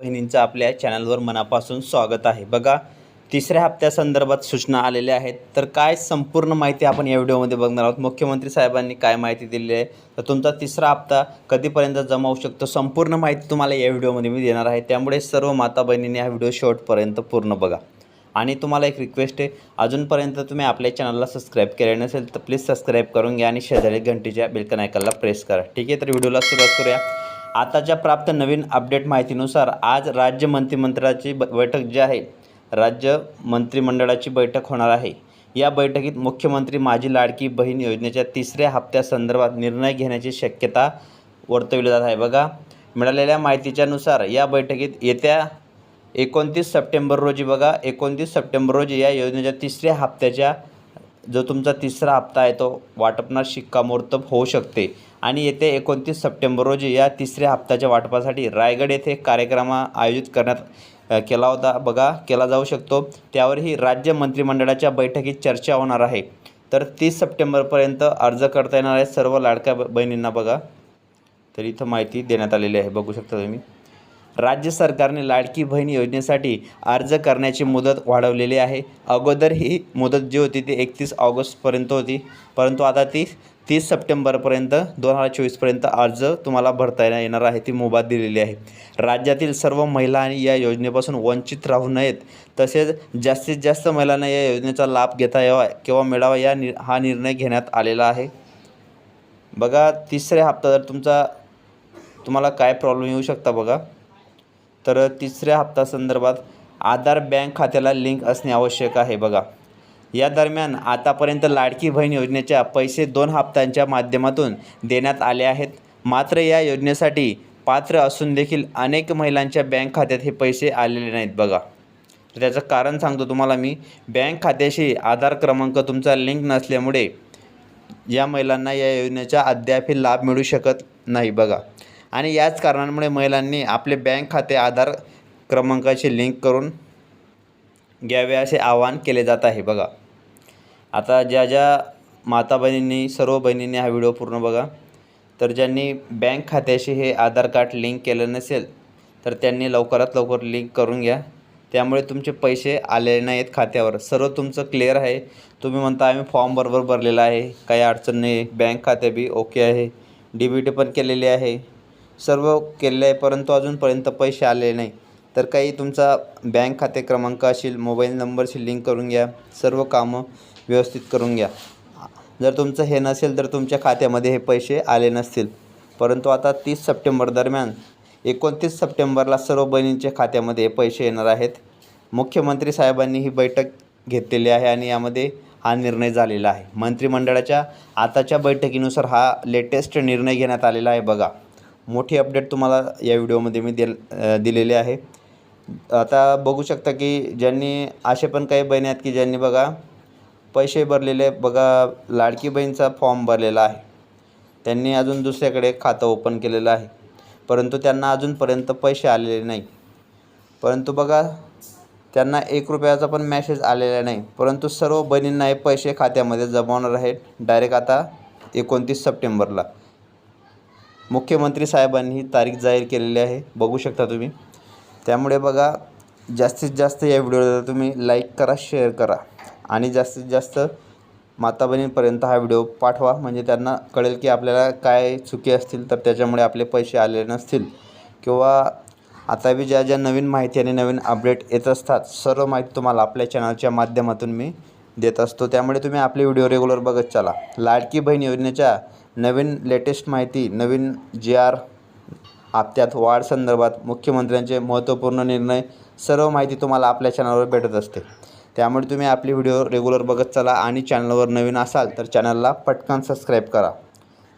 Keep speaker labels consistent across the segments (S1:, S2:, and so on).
S1: बहिणींचं आपल्या चॅनलवर मनापासून स्वागत आहे. बघा तिसऱ्या हप्त्यासंदर्भात सूचना आलेल्या आहेत. तर काय संपूर्ण माहिती आपण या व्हिडिओमध्ये बघणार आहोत? मुख्यमंत्री साहेबांनी काय माहिती दिलेली आहे? तर तुमचा तिसरा हप्ता कधीपर्यंत जमा होऊ शकतो? संपूर्ण माहिती तुम्हाला या व्हिडिओमध्ये मी देणार आहे. त्यामुळे सर्व माता बहिणींनी हा व्हिडिओ शेवटपर्यंत पूर्ण बघा. आणि तुम्हाला एक रिक्वेस्ट आहे. अजूनपर्यंत तुम्ही आपल्या चॅनलला सबस्क्राईब केले नसेल तर प्लीज सबस्क्राईब करून घ्या आणि शेजारी घंटीच्या बेलकन आयकनला प्रेस करा. ठीक आहे? तर व्हिडिओला सुरुवात करूया. आताच्या प्राप्त नवीन अपडेट माहितीनुसार आज राज्य मंत्रिमंडळाची ब बैठक जी आहे राज्य मंत्रिमंडळाची बैठक होणार आहे. या बैठकीत मुख्यमंत्री माझी लाडकी बहीण योजनेच्या तिसऱ्या हप्त्यासंदर्भात निर्णय घेण्याची शक्यता वर्तवली जात आहे. बघा मिळालेल्या माहितीच्यानुसार या बैठकीत येत्या एकोणतीस सप्टेंबर रोजी बघा एकोणतीस सप्टेंबर रोजी या योजनेच्या तिसऱ्या हप्त्याच्या जो तुमचा तिसरा हप्ता आहे तो वाटपणार शिक्कामोर्तब होऊ शकते. आणि येथे एकोणतीस सप्टेंबर रोजी या तिसऱ्या हप्त्याच्या वाटपासाठी रायगड येथे कार्यक्रम आयोजित करण्यात केला होता. बघा केला जाऊ शकतो. त्यावरही राज्य मंत्रिमंडळाच्या बैठकीत चर्चा होणार आहे. तर तीस सप्टेंबरपर्यंत अर्ज करता येणार आहे सर्व लाडक्या बहिणींना बघा. तर इथं माहिती देण्यात आलेली आहे. बघू शकता तुम्ही. राज्य सरकारने लाडकी बहीण योजनेसाठी अर्ज करण्याची मुदत वाढवलेली आहे. अगोदर ही मुदत जी होती ती एकतीस ऑगस्टपर्यंत होती. परंतु आता ती तीस सप्टेंबरपर्यंत दोन हजार चोवीसपर्यंत अर्ज तुम्हाला भरता येणार येणार आहे ती मुभा दिलेली आहे. राज्यातील सर्व महिला आणि या योजनेपासून वंचित राहू नयेत. तसेच जास्तीत जास्त महिलांना या योजनेचा लाभ घेता यावा किंवा मिळावा या नि हा निर्णय घेण्यात आलेला आहे. बघा तिसऱ्या हप्ता जर तुमचा तुम्हाला काय प्रॉब्लेम येऊ शकता बघा. तर तिसऱ्या हप्त्यासंदर्भात आधार बँक खात्याला लिंक असणे आवश्यक आहे बघा. या दरम्यान आतापर्यंत लाडकी बहीण योजनेच्या पैसे दोन हप्त्यांच्या माध्यमातून देण्यात आले आहेत. मात्र या योजनेसाठी पात्र असून देखील अनेक महिलांच्या बँक खात्यात हे पैसे आलेले नाहीत बघा. तर त्याचं कारण सांगतो तुम्हाला मी. बँक खात्याशी आधार क्रमांक तुमचा लिंक नसल्यामुळे या महिलांना या योजनेचा अद्यापही लाभ मिळू शकत नाही बघा. आणि याच कारणांमुळे महिलांनी आपले बँक खाते आधार क्रमांकाशी लिंक करून घ्यावे असे आवाहन केले जात आहे. बघा. आता ज्या ज्या माता बहिणींनी सर्व बहिणींनी हा व्हिडिओ पूर्ण बघा. तर ज्यांनी बँक खात्याशी हे आधार कार्ड लिंक केलं नसेल तर त्यांनी लवकरात लवकर लिंक करून घ्या. त्यामुळे तुमचे पैसे आलेले नाहीत खात्यावर. सर्व तुमचं क्लिअर आहे. तुम्ही म्हणता आम्ही फॉर्म बरोबर भरलेला आहे. काही अडचण नाही. बँक खाते बी ओके आहे. डी बी टी पण केलेली आहे. सर्व केलेलं आहे परंतु अजूनपर्यंत पैसे आले नाही. तर काही तुमचा बँक खाते क्रमांक असेल मोबाईल नंबरशी लिंक करून घ्या. सर्व कामं व्यवस्थित करून घ्या. जर तुमचं हे नसेल तर तुमच्या खात्यामध्ये हे पैसे आले नसतील. परंतु आता तीस सप्टेंबर दरम्यान एकोणतीस सप्टेंबरला सर्व बहिणींच्या खात्यामध्ये हे पैसे येणार आहेत. मुख्यमंत्री साहेबांनी ही बैठक घेतलेली आहे आणि यामध्ये हा निर्णय झालेला आहे. मंत्रिमंडळाच्या आताच्या बैठकीनुसार हा लेटेस्ट निर्णय घेण्यात आलेला आहे बघा. मोठी अपडेट तुम्हाला या व्हिडिओमध्ये मी दिल दिलेली आहे. आता बघू शकता की ज्यांनी असे पण काही बहिणी आहेत की ज्यांनी बघा पैसे भरलेले बघा लाडकी बहीणचा फॉर्म भरलेला आहे. त्यांनी अजून दुसऱ्याकडे खातं ओपन केलेलं आहे. परंतु त्यांना अजूनपर्यंत पैसे आलेले नाही. परंतु बघा त्यांना एक रुपयाचा पण मॅसेज आलेला नाही. परंतु सर्व बहिणींना हे पैसे खात्यामध्ये जमवणार आहेत. डायरेक्ट आता एकोणतीस सप्टेंबरला. मुख्यमंत्री साहेबांनी ही तारीख जाहीर केलेली आहे. बघू शकता तुम्ही. त्यामुळे बघा जास्तीत जास्त या व्हिडिओला तुम्ही लाईक करा शेअर करा. आणि जास्तीत जास्त माता बहिणींपर्यंत हा व्हिडिओ पाठवा. म्हणजे त्यांना कळेल की आपल्याला काय चुकी असतील तर त्याच्यामुळे आपले पैसे आले नसतील. किंवा आता बी ज्या ज्या नवीन माहिती आणि नवीन अपडेट येत असतात सर्व माहिती तुम्हाला आपल्या चॅनलच्या माध्यमातून मी देत असतो. त्यामुळे तुम्ही आपले व्हिडिओ रेग्युलर बघत चला. लाडकी बहीण योजनेच्या नवीन लेटेस्ट माहिती नवीन जी आर हप्त्यात वाढ संदर्भात मुख्यमंत्र्यांचे महत्त्वपूर्ण निर्णय सर्व माहिती तुम्हाला आपल्या चॅनलवर भेटत असते. त्यामुळे तुम्ही आपली व्हिडिओ रेग्युलर बघत चला आणि चॅनलवर नवीन असाल तर चॅनलला पटकन सबस्क्राईब करा.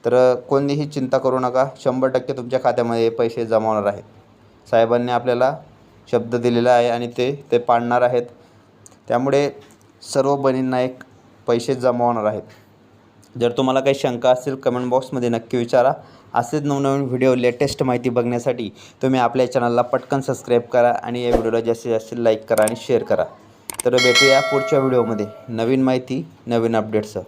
S1: तर कोणीही चिंता करू नका शंभर टक्के तुमच्या खात्यामध्ये पैसे जमावणार आहेत. साहेबांनी आपल्याला शब्द दिलेला आहे आणि ते ते पाळणार आहेत. त्यामुळे सर्व बहिणींना एक पैसे जमावणार आहेत. जर तुम्हाला काही शंका असतील कमेंट बॉक्समध्ये नक्की विचारा. असेच नवनवीन व्हिडिओ लेटेस्ट माहिती बघण्यासाठी तुम्ही आपल्या चॅनलला पटकन सबस्क्राईब करा आणि या व्हिडिओला जास्तीत जास्त लाईक करा आणि शेअर करा. तर भेटूया पुढच्या व्हिडिओमध्ये नवीन माहिती नवीन अपडेटसह